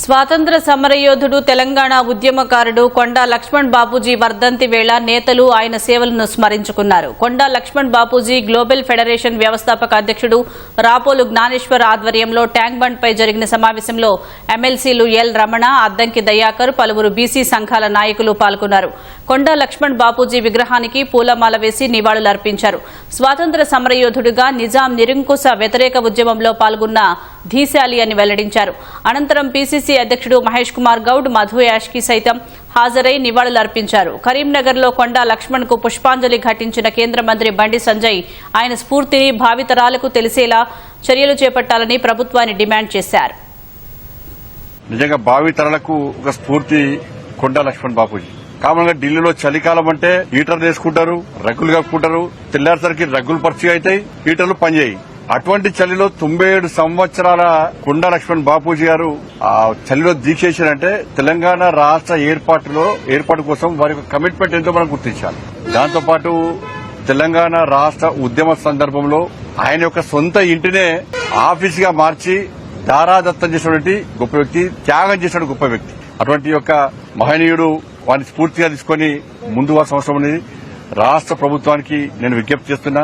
స్వాతంత్ర సమరయోధుడు తెలంగాణ ఉద్యమకారుడు కొండా లక్ష్మణ్ బాపూజీ వర్ధంతి వేళ నేతలు ఆయన సేవలను స్మరించుకున్నారు. కొండా లక్ష్మణ్ బాపూజీ గ్లోబల్ ఫెడరేషన్ వ్యవస్థాపక అధ్యక్షుడు రాపోలు జ్ఞానేశ్వర్ ఆధ్వర్యంలో ట్యాంక్ బండ్ పై జరిగిన సమావేశంలో ఎమ్మెల్సీలు ఎల్ రమణ అద్దంకి దయాకర్ పలువురు బీసీ సంఘాల నాయకులు పాల్గొన్నారు. కొండా లక్ష్మణ్ బాపూజీ విగ్రహానికి పూలమాల వేసి నివాళులర్పించారు. స్వాతంత్ర సమరయోధుడిగా నిజాం నిరంకుశ వ్యతిరేక ఉద్యమంలో పాల్గొన్న ధీశాలి అని వెల్లడించారు. అనంతరం పీసీసీ అధ్యక్షుడు మహేష్ కుమార్ గౌడ్ మధు యాష్కి సైతం హాజరై నివాళులర్పించారు. కరీంనగర్లో కొండా లక్ష్మణ్కు పుష్పాంజలి ఘటించిన కేంద్ర మంత్రి బండి సంజయ్ ఆయన స్ఫూర్తిని భావితరాలకు తెలిసేలా చర్యలు చేపట్టాలని ప్రభుత్వాన్ని డిమాండ్ చేశారు. నిజంగా భావితరాలకు ఒక స్ఫూర్తి కొండా లక్ష్మణ్ బాపూజీ. కామన్గా ఢిల్లీలో చలికాలం అంటే హీటర్ తీసుకుంటారు రగ్గులు కప్పుకుంటారు తెల్లారిసరికి రగ్గులు పరిచయం అవుతాయి హీటర్లు పనిచేయి అటువంటి చలిలో తొంభై ఏడు సంవత్సరాల కొండా లక్ష్మణ్ బాపూజీ గారు ఆ చలిలో దీక్ష చేశారంటే తెలంగాణ రాష్ట్ర ఏర్పాటులో ఏర్పాటు కోసం వారి యొక్క కమిట్మెంట్ ఎంతో మనం గుర్తించాలి. దాంతోపాటు తెలంగాణ రాష్ట్ర ఉద్యమ సందర్భంలో ఆయన యొక్క సొంత ఇంటినే ఆఫీస్గా మార్చి దారాదత్తం చేసినటువంటి గొప్ప వ్యక్తి త్యాగం చేసిన గొప్ప వ్యక్తి. అటువంటి యొక్క మహనీయుడు వారిని స్ఫూర్తిగా తీసుకొని ముందు వాసం సంవత్సరం ఉంది రాష్ట్ర ప్రభుత్వానికి నేను విజ్ఞప్తి చేస్తున్నా